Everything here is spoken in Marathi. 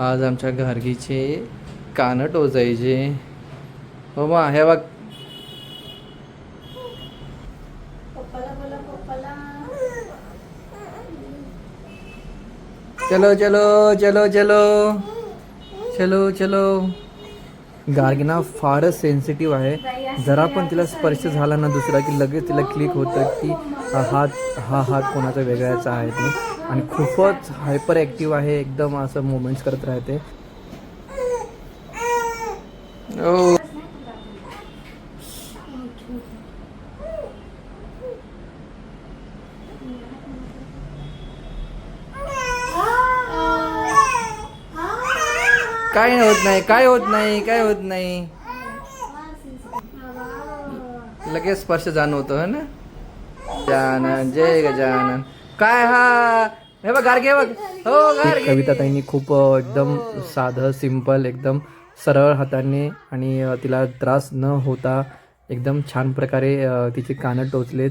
आज आमच्या घारगीचे कानं टोचायचे. हो मग हे बघ. चलो चलो चलो चलो. चलो चलो. गार्गिना फारच सेन्सिटिव्ह आहे. जरा पण तिला स्पर्श झाला ना दुसरा की लगेच तिला क्लिक होतं की हा हात हा हात कोणाचा वेगळ्याचा आहे ते. आणि खूपच हायपर ॲक्टिव्ह आहे एकदम असं मुवमेंट्स करत राहते. ओ काय होत नाही काय होत नाही काय होत नाही. लगेच स्पर्श जाणवतो है ना? गजानन जय गजानन काय हा? हे बघ गार्गे बघ. हो गार्गे. कविता ताईंनी खूप एकदम साधं सिंपल एकदम सरळ हाताने आणि तिला त्रास न होता एकदम छान प्रकारे तिचे कानं टोचलेत.